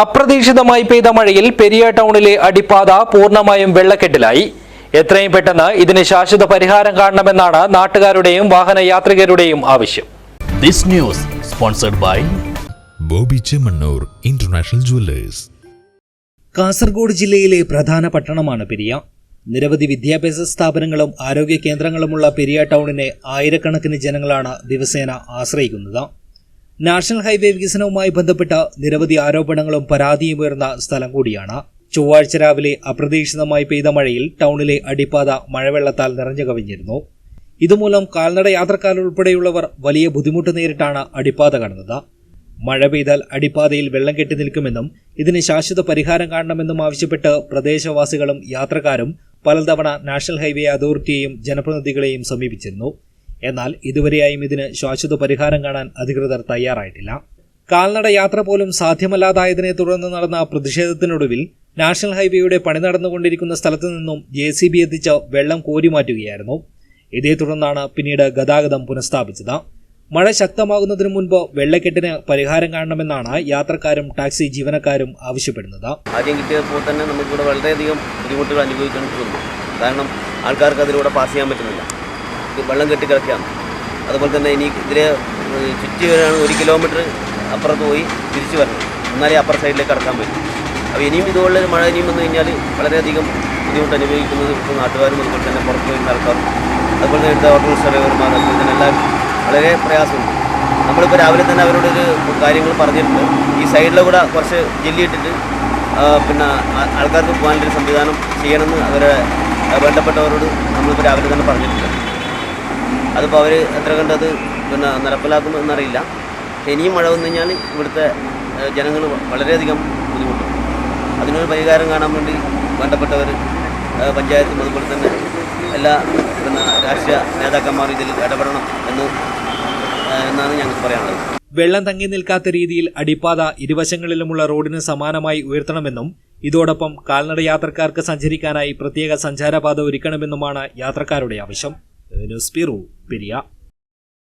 അപ്രതീക്ഷിതമായി പെയ്ത മഴയിൽ പെരിയ ടൗണിലെ അടിപ്പാത പൂർണമായും വെള്ളക്കെട്ടിലായി. എത്രയും പെട്ടെന്ന് ഇതിന് ശാശ്വത പരിഹാരം കാണണമെന്നാണ് നാട്ടുകാരുടെയും വാഹന യാത്രികരുടെയും ആവശ്യം. This news sponsored by Boby Chemmanur international jewellers. Kasaragod ജില്ലയിലെ പ്രധാന പട്ടണമാണ് പെരിയ. നിരവധി വിദ്യാഭ്യാസ സ്ഥാപനങ്ങളും ആരോഗ്യ കേന്ദ്രങ്ങളുമുള്ള പെരിയ ടൗണിനെ ആയിരക്കണക്കിന് ജനങ്ങളാണ് ദിവസേന ആശ്രയിക്കുന്നത്. നാഷണൽ ഹൈവേ വികസനവുമായി ബന്ധപ്പെട്ട നിരവധി ആരോപണങ്ങളും പരാതിയും ഉയർന്ന സ്ഥലം കൂടിയാണ്. ചൊവ്വാഴ്ച രാവിലെ അപ്രതീക്ഷിതമായി പെയ്ത മഴയിൽ ടൗണിലെ അടിപ്പാത മഴവെള്ളത്താൽ നിറഞ്ഞു കവിഞ്ഞിരുന്നു. ഇതുമൂലം കാൽനട യാത്രക്കാരുൾപ്പെടെയുള്ളവർ വലിയ ബുദ്ധിമുട്ട് നേരിട്ടാണ് അടിപ്പാത കടന്നത്. മഴ പെയ്താൽ അടിപ്പാതയിൽ വെള്ളം കെട്ടി നിൽക്കുമെന്നും ഇതിന് ശാശ്വത പരിഹാരം കാണണമെന്നും ആവശ്യപ്പെട്ട് പ്രദേശവാസികളും യാത്രക്കാരും പലതവണ നാഷണൽ ഹൈവേ അതോറിറ്റിയെയും ജനപ്രതിനിധികളെയും സമീപിച്ചിരുന്നു. എന്നാൽ ഇതുവരെയായും ഇതിന് ശാശ്വത പരിഹാരം കാണാൻ അധികൃതർ തയ്യാറായിട്ടില്ല. കാൽനട യാത്ര പോലും സാധ്യമല്ലാതായതിനെ തുടർന്ന് നടന്ന പ്രതിഷേധത്തിനൊടുവിൽ നാഷണൽ ഹൈവേയുടെ പണി നടന്നുകൊണ്ടിരിക്കുന്ന സ്ഥലത്തു നിന്നും ജെ സി ബി എത്തിച്ച് വെള്ളം കോരി മാറ്റുകയായിരുന്നു ഇതേ തുടർന്നാണ് പിന്നീട് ഗതാഗതം പുനഃസ്ഥാപിച്ചത്. മഴ ശക്തമാകുന്നതിന് മുൻപ് വെള്ളക്കെട്ടിന് പരിഹാരം കാണണമെന്നാണ് യാത്രക്കാരും ടാക്സി ജീവനക്കാരും ആവശ്യപ്പെടുന്നത്. ആദ്യം കിട്ടിയപ്പോൾ തന്നെ നമുക്കിവിടെ വളരെയധികം ബുദ്ധിമുട്ടുകൾ അനുഭവിക്കേണ്ടി വന്നു. കാരണം ആൾക്കാർക്ക് അതിലൂടെ പാസ് ചെയ്യാൻ പറ്റുന്നില്ല. വെള്ളം കെട്ടിക്കിടക്കുകയാണ് അതുപോലെ തന്നെ ഇനി ഇതിൽ ചുറ്റി വരാണ് ഒരു കിലോമീറ്റർ അപ്പുറത്ത് പോയി തിരിച്ചു വരണം. എന്നാലേ അപ്പുറ സൈഡിലേക്ക് കടക്കാൻ പറ്റും. അപ്പോൾ ഇനിയും ഇതുപോലെ മഴ ഇനിയും വന്നു കഴിഞ്ഞാൽ വളരെയധികം ബുദ്ധിമുട്ട് അനുഭവിക്കുന്നത് ഇപ്പോൾ നാട്ടുകാരും അതുപോലെ തന്നെ പുറത്ത് വരുന്ന ആൾക്കാരും അതുപോലെ തന്നെ ഇവിടുത്തെ ഓട്ടോറിക്ഷ ഡ്രൈവർമാർ അതുപോലെ തന്നെ എല്ലാവരും വളരെ പ്രയാസമുണ്ട്. നമ്മളിപ്പോൾ രാവിലെ തന്നെ അവരോടൊരു കാര്യങ്ങൾ പറഞ്ഞിട്ടുണ്ട്. ഈ സൈഡിലെ കൂടെ കുറച്ച് ജെല്ലിയിട്ടിട്ട് പിന്നെ ആൾക്കാർക്ക് പോകാനൊരു സംവിധാനം ചെയ്യണമെന്ന് അവരെ ബന്ധപ്പെട്ടവരോട് നമ്മളിപ്പോൾ രാവിലെ തന്നെ പറഞ്ഞിട്ടുണ്ട്. അതിപ്പോൾ അവർ എത്ര കണ്ടത് പിന്നെ നടപ്പിലാക്കും എന്നറിയില്ല. ഇനിയും മഴ വന്നു കഴിഞ്ഞാൽ ഇവിടുത്തെ ജനങ്ങൾ വളരെയധികം ബുദ്ധിമുട്ടും. അതിനൊരു പരിഹാരം കാണാൻ വേണ്ടി വേണ്ടപ്പെട്ടവർ പഞ്ചായത്തും അതുപോലെ തന്നെ എല്ലാ പിന്നെ രാഷ്ട്രീയ നേതാക്കന്മാരും ഇതിൽ ഇടപെടണം എന്ന് എന്നാണ് ഞങ്ങൾക്ക് പറയാനുള്ളത്. വെള്ളം തങ്ങി നിൽക്കാത്ത രീതിയിൽ അടിപ്പാത ഇരുവശങ്ങളിലുമുള്ള റോഡിന് സമാനമായി ഉയർത്തണമെന്നും ഇതോടൊപ്പം കാൽനട യാത്രക്കാർക്ക് സഞ്ചരിക്കാനായി പ്രത്യേക സഞ്ചാരപാത ഒരുക്കണമെന്നുമാണ് യാത്രക്കാരുടെ ആവശ്യം. News bureau Periya